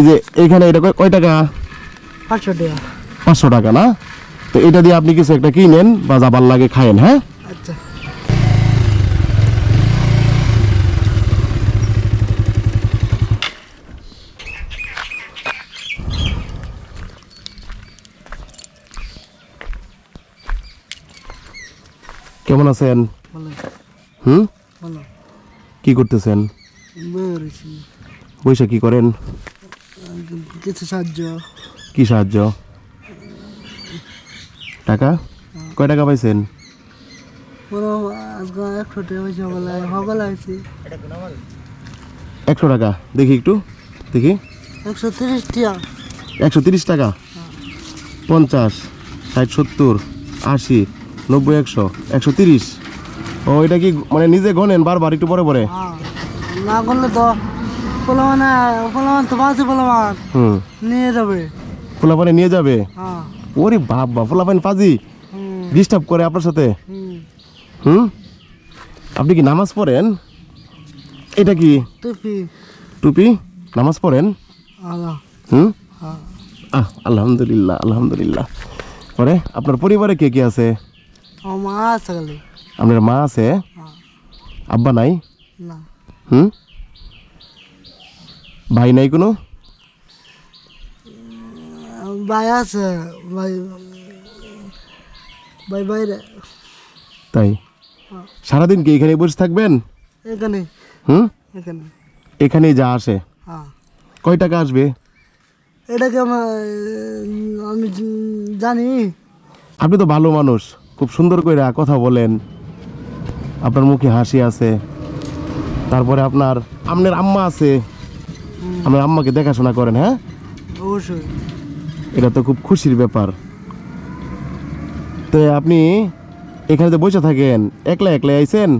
এই যে এখানে এটা কয়- টাকা? পাঁচশো টাকা। পাঁচশো টাকা না? তো এটা দিয়ে আপনি কিছু একটা কিনেন বা যাবার লাগে খায়েন হ্যাঁ? আচ্ছা। কেমন আছেন? হুম? কি করতেছেন? বেরোছি কি করেন? কিছু সাহায্য। কি সাহায্য? টাকা? কয় টাকা পাইছেন? একশো টাকা দেখি একটু দেখি। একশো তিরিশ টাকা একশো তিরিশ টাকা? পঞ্চাশ ষাট সত্তর আশি নব্বই একশো একশো তিরিশ। ও এটা কি মানে নিজে গনেন বারবার একটু পরে পরে? না করলে তো পোলামান পোলামান তো বাঁচে পোলামান হুম। নিয়ে যাবে। ফুলাপানি নিয়ে যাবে? হ্যাঁ। ওরে বাপ বাপ ফুলাপানি পাজি ডিস্টার্ব করে আপনার সাথে? হুম। আপনি কি নামাজ পড়েন? এটা কি? টুপি। টুপি? নামাজ পড়েন? হুম? হ্যাঁ। আহ আলহামদুলিল্লাহ আলহামদুলিল্লাহ। পরে আপনার পরিবারে কে কে আছে? মা আছে আপনার মা আছে? হ্যাঁ। আব্বা নাই? না। হুম? ভাই নাই কোনো? ভাই আছে ভাই ভাই বাইরে। তাই? সারাদিন কি এখানে বসে থাকবেন? এখানে। হুম? এখানে। এখানেই যা আসে। হ্যাঁ। কয় টাকা আসবে? এটাকে আমার আমি জানি। আপনি তো ভালো মানুষ খুব সুন্দর করে কথা বলেন। আপনার মুখে হাসি আছে। তারপরে আপনার আপনার আম্মা আছে। আপনার আম্মাকে দেখাশোনা করেন হ্যাঁ? অবশ্যই। এটা তো খুব খুশির ব্যাপার। তো আপনি এখানে যে বসে থাকেন একলা একলা আইছেন?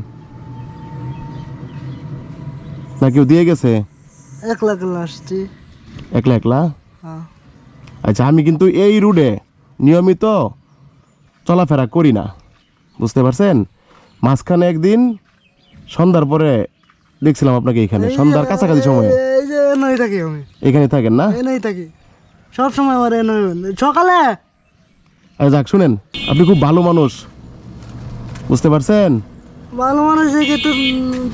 না কেউ দিয়ে গেছে? একলা একলা আসছি। একলা একলা? হ্যাঁ। আচ্ছা আমি কিন্তু এই রুডে নিয়মিত চলাফেরা করি না বুঝতে পারছেন? মাঝখানে একদিন সন্ধ্যার পরে দেখছিলাম আপনাকে এখানে সন্ধ্যার কাছাকাছি সময়ে। এনই থাকি আমি। এখানে থাকেন না? এনই থাকি। সব সময় আমার এনই সকালে? যাক শুনেন আপনি খুব ভালো মানুষ। বুঝতে পারছেন? ভালো মানুষ দেখে তো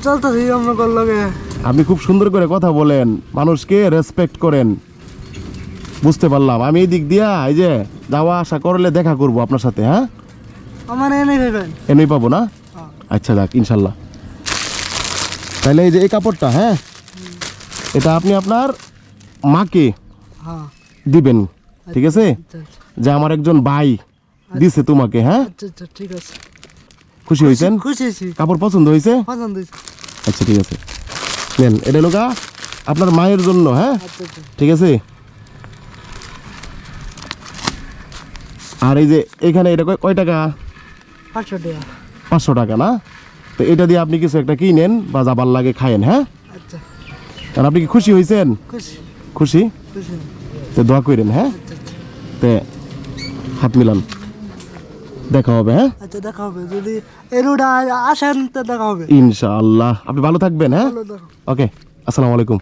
চলতেছি আমরা আপনি খুব সুন্দর করে কথা বলেন। মানুষকে রেসপেক্ট করেন। বুঝতে পারলাম। আমি এই দিক দিয়া এই যে যাওয়া আসা করলে দেখা করব আপনার সাথে হ্যাঁ? আমার ভেবেন। এনেই পাবো না? হ্যাঁ। আচ্ছা যাক ইনশাল্লাহ। তাহলে এই যে এই কাপড়টা হ্যাঁ? এটা আপনি আপনার মাকে হ্যাঁ। দিবেন ঠিক আছে? আচ্ছা আচ্ছা। যে আমার একজন ভাই দিছে তোমাকে হ্যাঁ? আচ্ছা আচ্ছা ঠিক আছে। খুশি হয়েছেন? খুশি কাপড় পছন্দ হয়েছে? পছন্দ হয়েছে। আচ্ছা ঠিক আছে। নেন এটা লোকা আপনার মায়ের জন্য হ্যাঁ? আচ্ছা আচ্ছা। ঠিক আছে? আর এই যে এখানে এটা কয়- কয় টাকা? পাঁচশো টাকা। পাঁচশো টাকা না? তো এটা দিয়ে আপনি কিছু একটা কিনেন বা যাবার লাগে খায়েন হ্যাঁ? আচ্ছা কারণ আপনি কি খুশি হয়েছেন খুশি। তো দোয়া করেন হ্যাঁ? তে হাত মিলান। দেখা হবে হ্যাঁ? আচ্ছা দেখা হবে। যদি আসেন তো দেখা হবে। ইনশাল্লাহ আপনি ভালো থাকবেন হ্যাঁ? ওকে আসসালামু আলাইকুম।